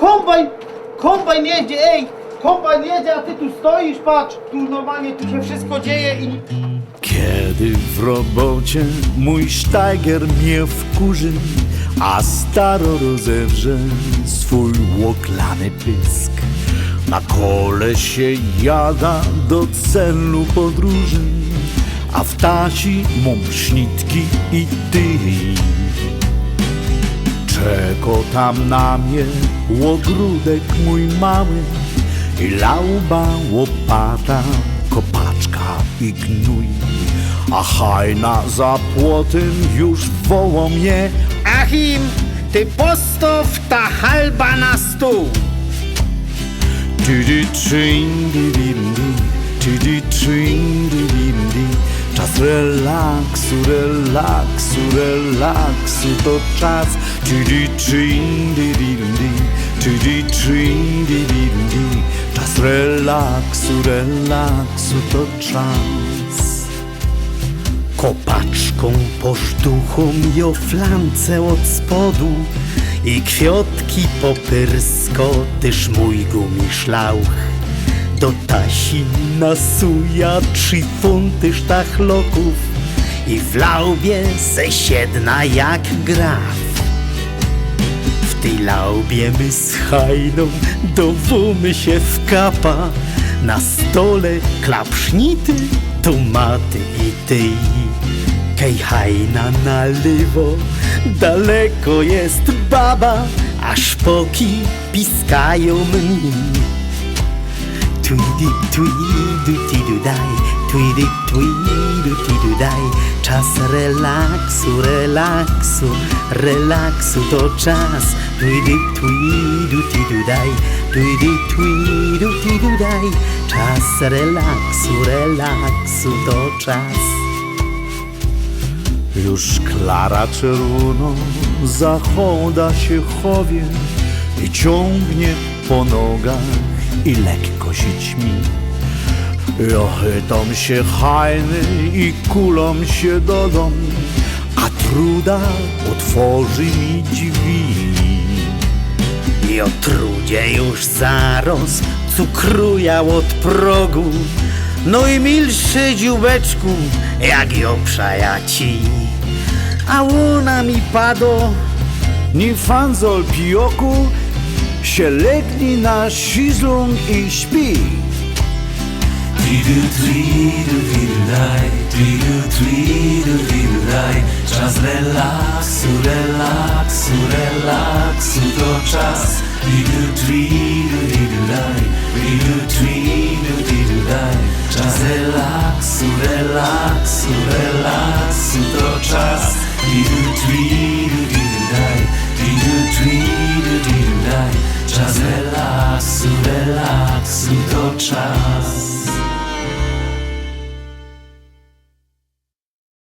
kombajn, kombajn jedzie, ej, kombajn jedzie, a ty tu stoisz, patrz, tu normalnie, tu się wszystko dzieje i... Kiedy w robocie mój sztajger mnie wkurzy, a staro rozewrze swój łoklany pysk. Na kole się jada do celu podróży, a w tasi mam śnitki i ty. Tam na mnie łogródek mój mały i lauba, łopata, kopaczka i gnój. A hajna za płotem już woło mnie Achim, ty postaw ta halba na stół. Tydy czyń, dy, dim, di, tydy czyń, relaksu, relaksu, relaksu to czas dy, dim, di, dy, dim, di. Czas relaksu, relaksu to czas Kopaczką posztuchą i o flance od spodu i kwiotki popyrsko, tyż mój gumiszlauch. Do tasi nasuja trzy funty sztachloków i w laubie se siedna jak graf. W tej laubie my z hajną dowumy się w kapa. Na stole klapsznity, tomaty i tyj Kej hajna na lewo, daleko jest baba A szpoki piskają mi Tweedy, tweedy, tidu daj, tweedy, tweedy, tidu daj. Czas relaksu, relaksu, relaksu to czas. Tweedy, tidu daj, tweedy, tweedy, tidu daj. Czas relaksu, relaksu to czas. Już Klara czerwono zachoda się chowie i ciągnie po nogach i lekko się ćmi. Ja chytam się hajny i kulom się do a truda otworzy mi drzwi. I o trudzie już zarost cukruja od progu No i milszy dziubeczku, jak ją przajaci A łuna mi padło, Ni fanzol pioku się legni na szizlung i śpi. Tridu, tridu, tridu, daj, tridu, tridu, tridu, daj. Czas relaksu, relaksu, relaksu to czas. Tridu, tridu, tridu, daj, tridu, tridu, tridu, daj. Czas relaksu, relaksu, relaksu to czas. Tridu, tridu, Relax, relax, to czas.